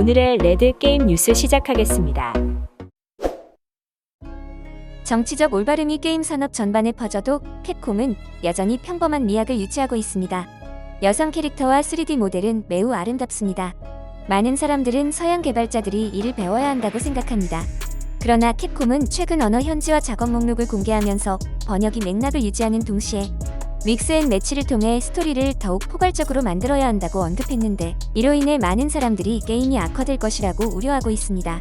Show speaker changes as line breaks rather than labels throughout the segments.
오늘의 레드 게임 뉴스 시작하겠습니다.
정치적 올바름이 게임 산업 전반에 퍼져도 캡콤은 여전히 평범한 미학을 유지하고 있습니다. 여성 캐릭터와 3D 모델은 매우 아름답습니다. 많은 사람들은 서양 개발자들이 이를 배워야 한다고 생각합니다. 그러나 캡콤은 최근 언어 현지화 작업 목록을 공개하면서 번역이 맥락을 유지하는 동시에 믹스 앤 매치를 통해 스토리를 더욱 포괄적으로 만들어야 한다고 언급했는데 이로 인해 많은 사람들이 게임이 악화될 것이라고 우려하고 있습니다.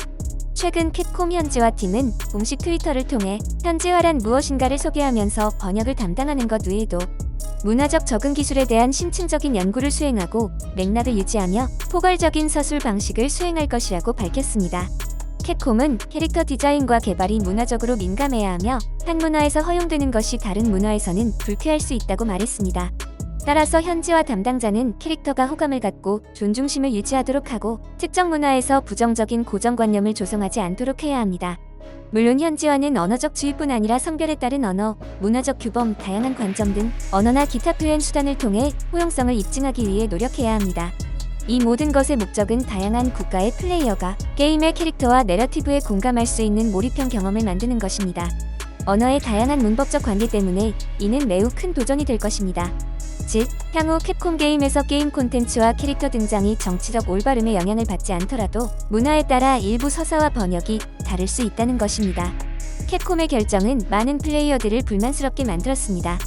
최근 캡콤 현지화 팀은 공식 트위터를 통해 현지화란 무엇인가를 소개하면서 번역을 담당하는 것 외에도 문화적 적응 기술에 대한 심층적인 연구를 수행하고 맥락을 유지하며 포괄적인 서술 방식을 수행할 것이라고 밝혔습니다. 캡콤은 캐릭터 디자인과 개발이 문화적으로 민감해야 하며 한 문화에서 허용되는 것이 다른 문화에서는 불쾌할 수 있다고 말했습니다. 따라서 현지화 담당자는 캐릭터가 호감을 갖고 존중심을 유지하도록 하고 특정 문화에서 부정적인 고정관념을 조성하지 않도록 해야 합니다. 물론 현지화는 언어적 주의뿐 아니라 성별에 따른 언어, 문화적 규범, 다양한 관점 등 언어나 기타 표현 수단을 통해 포용성을 입증하기 위해 노력해야 합니다. 이 모든 것의 목적은 다양한 국가의 플레이어가 게임의 캐릭터와 내러티브에 공감할 수 있는 몰입형 경험을 만드는 것입니다. 언어의 다양한 문법적 관계 때문에 이는 매우 큰 도전이 될 것입니다. 즉, 향후 캡콤 게임에서 게임 콘텐츠와 캐릭터 등장이 정치적 올바름에 영향을 받지 않더라도 문화에 따라 일부 서사와 번역이 다를 수 있다는 것입니다. 캡콤의 결정은 많은 플레이어들을 불만스럽게 만들었습니다.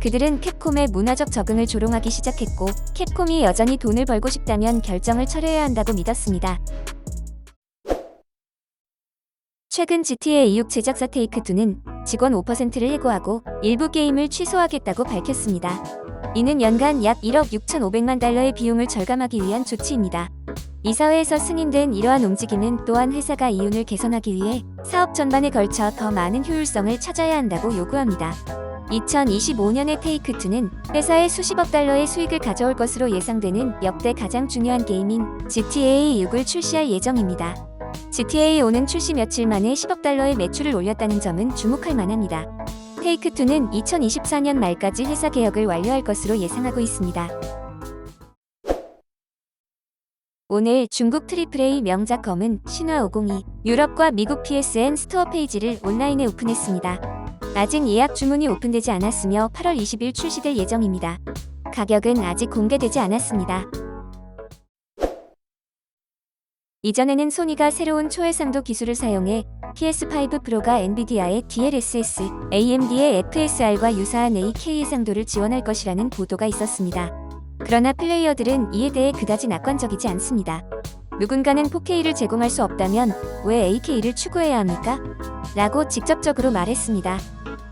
그들은 캡콤의 문화적 적응을 조롱하기 시작했고 캡콤이 여전히 돈을 벌고 싶다면 결정을 철회해야 한다고 믿었습니다. 최근 GTA 6 제작사 테이크2는 직원 5%를 해고하고 일부 게임을 취소하겠다고 밝혔습니다. 이는 연간 약 1억 6,500만 달러의 비용을 절감하기 위한 조치입니다. 이사회에서 승인된 이러한 움직임은 또한 회사가 이윤을 개선하기 위해 사업 전반에 걸쳐 더 많은 효율성을 찾아야 한다고 요구합니다. 2025년의 테이크2는 회사에 수십억 달러의 수익을 가져올 것으로 예상되는 역대 가장 중요한 게임인 GTA 6을 출시할 예정입니다. GTA 5는 출시 며칠 만에 10억 달러의 매출을 올렸다는 점은 주목할 만합니다. 테이크2는 2024년 말까지 회사 개혁을 완료할 것으로 예상하고 있습니다. 오늘 중국 트리플A 명작 검은 신화 502 유럽과 미국 PSN 스토어 페이지를 온라인에 오픈했습니다. 아직 예약 주문이 오픈되지 않았으며 8월 20일 출시될 예정입니다. 가격은 아직 공개되지 않았습니다. 이전에는 소니가 새로운 초해상도 기술을 사용해 PS5 프로가 엔비디아의 DLSS, AMD의 FSR과 유사한 8K 해상도를 지원할 것이라는 보도가 있었습니다. 그러나 플레이어들은 이에 대해 그다지 낙관적이지 않습니다. 누군가는 4K를 제공할 수 없다면 왜 8K를 추구해야 합니까? 라고 직접적으로 말했습니다.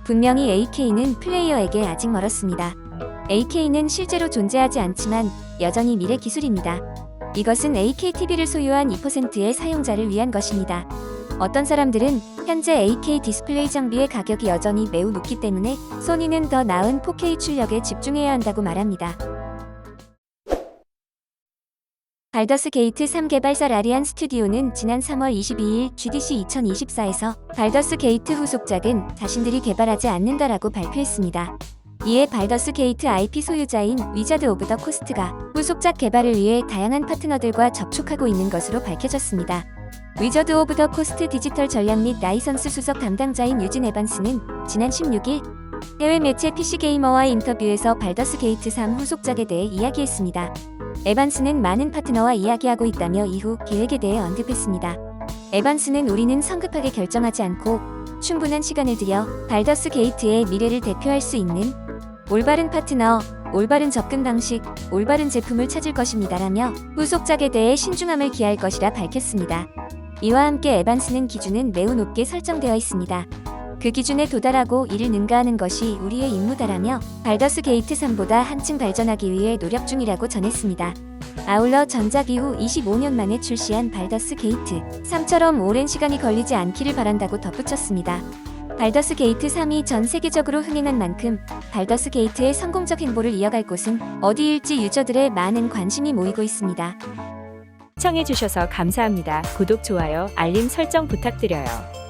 분명히 AK는 플레이어에게 아직 멀었습니다. AK는 실제로 존재하지 않지만 여전히 미래 기술입니다. 이것은 AKTV를 소유한 2%의 사용자를 위한 것입니다. 어떤 사람들은 현재 AK 디스플레이 장비의 가격이 여전히 매우 높기 때문에 소니는 더 나은 4K 출력에 집중해야 한다고 말합니다. 발더스 게이트 3 개발사 라리안 스튜디오는 지난 3월 22일 GDC 2024에서 발더스 게이트 후속작은 자신들이 개발하지 않는다라고 발표했습니다. 이에 발더스 게이트 IP 소유자인 위자드 오브 더 코스트가 후속작 개발을 위해 다양한 파트너들과 접촉하고 있는 것으로 밝혀졌습니다. 위저드 오브 더 코스트 디지털 전략 및 라이선스 수석 담당자인 유진 에반스는 지난 16일 해외 매체 PC게이머와의 인터뷰에서 발더스 게이트 3 후속작에 대해 이야기했습니다. 에반스는 많은 파트너와 이야기하고 있다며 이후 계획에 대해 언급했습니다. 에반스는 우리는 성급하게 결정하지 않고 충분한 시간을 들여 발더스 게이트의 미래를 대표할 수 있는 올바른 파트너, 올바른 접근 방식, 올바른 제품을 찾을 것입니다라며 후속작에 대해 신중함을 기할 것이라 밝혔습니다. 이와 함께 에반스는 기준은 매우 높게 설정되어 있습니다. 그 기준에 도달하고 이를 능가하는 것이 우리의 임무다라며 발더스 게이트 3보다 한층 발전하기 위해 노력 중이라고 전했습니다. 아울러 전작 이후 25년 만에 출시한 발더스 게이트 3처럼 오랜 시간이 걸리지 않기를 바란다고 덧붙였습니다. 발더스 게이트 3이 전 세계적으로 흥행한 만큼 발더스 게이트의 성공적 행보를 이어갈 곳은 어디일지 유저들의 많은 관심이 모이고 있습니다.
시청해주셔서 감사합니다. 구독, 좋아요, 알림 설정 부탁드려요.